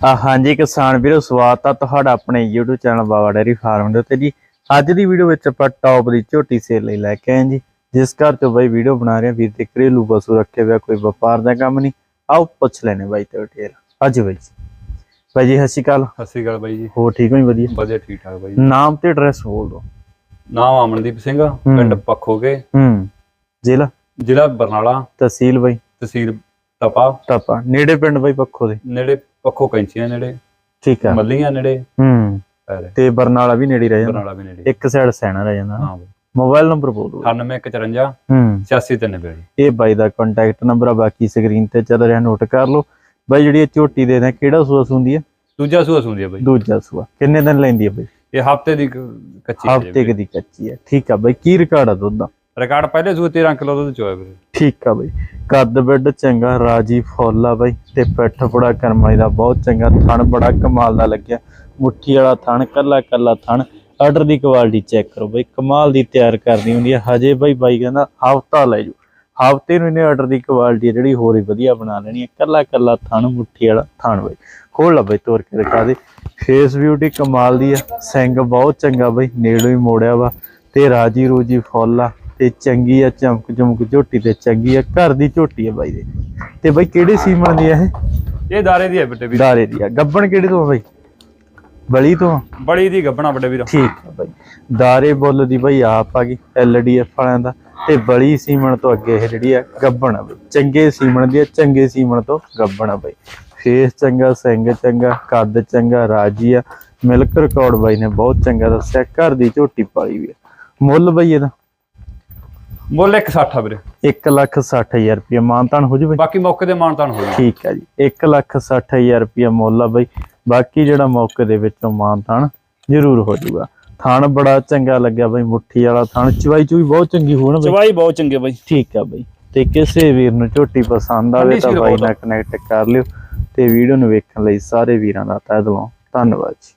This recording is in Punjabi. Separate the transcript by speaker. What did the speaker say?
Speaker 1: ਆ ਹਾਂਜੀ ਕਿਸਾਨ ਵੀਰੋ ਸਵਾਗਤ ਆ ਤੁਹਾਡਾ ਆਪਣੇ YouTube channel Baba dairy farm ਦੇ ਉੱਤੇ ਜੀ। ਅੱਜ ਦੀ ਵੀਡੀਓ ਵਿੱਚ ਆਪਾਂ ਟੌਪ ਦੀ ਝੋਟੀ ਸੇਲ ਲਈ ਲੈ ਕੇ ਆਏ ਜੀ। ਜਿਸ ਘਰ ਤੋਂ ਬਾਈ ਵੀਡੀਓ ਬਣਾ ਰਹੇ ਵੀਰ ਤੇ ਘਰੇਲੂ ਪਸ਼ੂ ਰੱਖੇ ਹੋਇਆ ਕੋਈ ਵਪਾਰ ਦਾ ਕੰਮ ਨਹੀਂ। ਆਓ ਪੁੱਛ ਲੈਣੇ ਬਾਈ ਤੇ ਡਿਟੇਲ ਅੱਜ ਬਾਈ ਜੀ। ਬਾਈ ਜੀ ਸਤਿ ਸ਼੍ਰੀ ਅਕਾਲ।
Speaker 2: ਸਤਿ ਸ਼੍ਰੀ ਅਕਾਲ ਬਾਈ ਜੀ।
Speaker 1: ਹੋ ਠੀਕ ਹੋ ਜੀ ਵਧੀਆ?
Speaker 2: ਵਧੀਆ ਠੀਕ ਠਾਕ ਬਾਈ
Speaker 1: ਨਾਮ ਤੇ ਐਡਰੈਸ ਬੋਲ ਦਿਓ।
Speaker 2: ਨਾਮ ਅਮਨਦੀਪ ਸਿੰਘ। ਪਿੰਡ ਪੱਖੋਗੇ।
Speaker 1: ਹੂੰ। ਜ਼ਿਲ੍ਹਾ?
Speaker 2: ਜ਼ਿਲ੍ਹਾ ਬਰਨਾਲਾ।
Speaker 1: ਤਹਿਸੀਲ ਬਾਈ।
Speaker 2: ਤਹਿਸੀਲ ਤਪਾ
Speaker 1: ਟਾਪਾ। ਨੇੜੇ ਪਿੰਡ ਬਾਈ ਪੱਖੋ ਦੇ।
Speaker 2: ਨੇੜੇ ਪੱਖੋ ਕੈਂਚੀਆਂ ਨੇੜੇ
Speaker 1: ਠੀਕ ਆ।
Speaker 2: ਮੱਲੀਆਂ ਨੇੜੇ।
Speaker 1: ਹੂੰ। ਤੇ ਬਰਨਾਲਾ ਵੀ ਨੇੜੇ ਹੀ ਰਹਿ ਜਾਂਦਾ।
Speaker 2: ਬਰਨਾਲਾ ਵੀ ਨੇੜੇ।
Speaker 1: ਇੱਕ ਸਾਈਡ ਸੈਣਾ ਰਹਿ ਜਾਂਦਾ।
Speaker 2: ਹਾਂ ਬਾਈ।
Speaker 1: ਮੋਬਾਈਲ ਨੰਬਰ ਬੋਲ ਦਿਓ
Speaker 2: 9854
Speaker 1: ਹੂੰ।
Speaker 2: 8693
Speaker 1: ਇਹ ਬਾਈ ਦਾ ਕੰਟੈਕਟ ਨੰਬਰ ਆ ਬਾਕੀ ਸਕਰੀਨ ਤੇ ਚੱਲ ਰਿਹਾ ਨੋਟ ਕਰ ਲਓ। ਬਾਈ ਜਿਹੜੀ ਇਹ ਝੋਟੀ ਦੇ ਨੇ ਕਿਹੜਾ ਸੂਆ ਹੁੰਦੀ ਆ?
Speaker 2: ਦੂਜਾ ਸੂਆ ਸੁੰਦੀ ਆ ਬਾਈ।
Speaker 1: ਦੂਜਾ ਸੂਆ। ਕਿੰਨੇ ਦਿਨ ਲੈਂਦੀ ਆ ਬਾਈ?
Speaker 2: ਇਹ ਹਫ਼ਤੇ ਦੀ ਕੱਚੀ
Speaker 1: ਹਫ਼ਤੇ ਦੀ ਕੱਚੀ ਆ ਠੀਕ ਆ ਬਾਈ ਕੀ ਰਿਕਾਰਡ ਆ ਦੁੱਧ ਦਾ?
Speaker 2: ਰਿਕਾਰਡ ਪਹਿਲੇ ਸੂਏ 13 ਕਿਲੋ ਦੁੱਧ ਚੋਇਆ ਵੀਰੇ
Speaker 1: ਠੀਕ ਆ ਬਾਈ। ਕੱਦ ਬਿੱਡ ਚੰਗਾ, ਰਾਜੀ ਫੁੱਲ ਆ ਬਾਈ। ਤੇ ਪਿੱਠ ਬੜਾ ਕਰਮਾਈ ਦਾ ਬਹੁਤ ਚੰਗਾ ਥਣ, ਬੜਾ ਕਮਾਲ ਦਾ ਲੱਗਿਆ। ਮੁੱਠੀ ਵਾਲਾ ਥਣ, ਕੱਲਾ ਕੱਲਾ ਥਣ। ਆਰਡਰ ਦੀ ਕੁਆਲਿਟੀ ਚੈੱਕ ਕਰੋ ਬਾਈ। ਕਮਾਲ ਦੀ ਤਿਆਰ ਕਰਨੀ ਹੁੰਦੀ ਹੈ ਹਜੇ ਬਾਈ ਬਾਈ ਕਹਿੰਦਾ, ਹਫਤਾ ਲੈ ਜੂ ਹਫ਼ਤੇ ਨੂੰ ਇਹਨੇ ਆਰਡਰ ਦੀ ਕੁਆਲਿਟੀ ਜਿਹੜੀ ਹੋਰ ਹੀ ਵਧੀਆ ਬਣਾ ਲੈਣੀ ਹੈ ਕੱਲਾ ਕੱਲਾ ਥਣ, ਮੁੱਠੀ ਵਾਲਾ ਥਣ ਬਾਈ। ਖੋਲ ਲਾ ਬਾਈ, ਤੋਰ ਕੇ ਦਿਖਾ ਦੇ। ਫੇਸ ਬਿਊਟੀ ਕਮਾਲ ਦੀ ਆ। ਸਿੰਗ ਬਹੁਤ ਚੰਗਾ ਬਾਈ। ਨੇੜੋਂ ਹੀ ਮੋੜਿਆ ਵਾ। ਤੇ ਰਾਜੀ ਰੋਜੀ ਫੁੱਲ ਆ। ਤੇ ਚੰਗੀ ਆ ਚਮਕ ਚਮਕ ਝੋਟੀ ਤੇ ਚੰਗੀ ਆ ਘਰ ਦੀ ਝੋਟੀ ਆ ਬਾਈ ਦੇ। ਤੇ ਬਾਈ ਕਿਹੜੇ ਸੀਮਣ ਦੀ ਆ ਇਹ?
Speaker 2: ਇਹ ਦਾਰੇ ਦੀ ਹੈ ਵੱਡੇ ਵੀਰ।
Speaker 1: ਦਾਰੇ ਦੀ ਆ। ਗੱਬਣ ਕਿਹੜੇ ਤੋਂ ਆ ਬਾਈ? ਬਲੀ ਤੋਂ ਆ?
Speaker 2: ਬੜੀ ਦੀ ਗੱਬਣਾ ਵੱਡੇ ਵੀਰ।
Speaker 1: ਠੀਕ ਆ ਬਾਈ। ਦਾਰੇ ਬੁੱਲ ਦੀ ਬਾਈ ਆਪ ਆ ਗਈ ਐਲਡੀਐਫ ਵਾਲਿਆਂ ਦਾ। ਤੇ ਬਲੀ ਸੀਮਣ ਤੋਂ ਅੱਗੇ ਇਹ ਜਿਹੜੀ ਆ ਗੱਬਣ ਆ ਬਾਈ। ਚੰਗੇ ਸੀਮਣ ਦੀ ਆ ਚੰਗੇ ਸੀਮਣ ਤੋਂ ਗੱਬਣ ਆ ਬਾਈ। ਫੇਸ ਚੰਗਾ ਸਿੰਘ ਚੰਗਾ ਕੱਦ ਚੰਗਾ ਰਾਜੀ ਆ। ਮਿਲਕ ਰਿਕਾਰਡ ਬਾਈ ਨੇ ਬਹੁਤ ਚੰਗਾ ਦੱਸਿਆ ਘਰ ਦੀ ਝੋਟੀ ਪਾਲੀ ਵੀ ਆ। ਮੁੱਲ ਬਾਈ ਇਹਦਾ?
Speaker 2: ਮੁੱਲ 160 ਵੀਰੇ।
Speaker 1: 1 ਲੱਖ 60000 ਰੁਪਏ ਮਾਨਤਾਨ ਹੋ ਜਵੇ
Speaker 2: ਬਾਕੀ ਮੌਕੇ ਦੇ ਮਾਨਤਾਨ ਹੋ ਜਾਣਾ
Speaker 1: ਠੀਕ ਹੈ ਜੀ। 1 ਲੱਖ 60000 ਰੁਪਏ ਮੁੱਲ ਆ ਬਾਈ। ਬਾਕੀ ਜਿਹੜਾ ਮੌਕੇ ਦੇ ਵਿੱਚੋਂ ਮਾਨਤਾਨ ਜ਼ਰੂਰ ਹੋ ਜਾਊਗਾ ਥਣ ਬੜਾ ਚੰਗਾ ਲੱਗਿਆ ਬਾਈ ਮੁੱਠੀ ਵਾਲਾ ਥਣ ਚਵਾਈ ਚੂਈ ਬਹੁਤ ਚੰਗੀ ਹੋਣ ਬਾਈ।
Speaker 2: ਚਵਾਈ ਬਹੁਤ ਚੰਗੇ ਬਾਈ।
Speaker 1: ਠੀਕ ਆ ਬਾਈ। ਤੇ ਕਿਸੇ ਵੀਰ ਨੂੰ ਝੋਟੀ ਪਸੰਦ ਆਵੇ ਤਾਂ ਬਾਈ
Speaker 2: ਆ।
Speaker 1: ਨਾਲ ਕਨੈਕਟ ਕਰ ਲਿਓ ਤੇ ਵੀਡੀਓ ਨੂੰ ਵੇਖਣ ਲਈ ਸਾਰੇ ਵੀਰਾਂ ਦਾ ਤਹਿ ਦਿਲੋਂ। ਧੰਨਵਾਦ ਜੀ।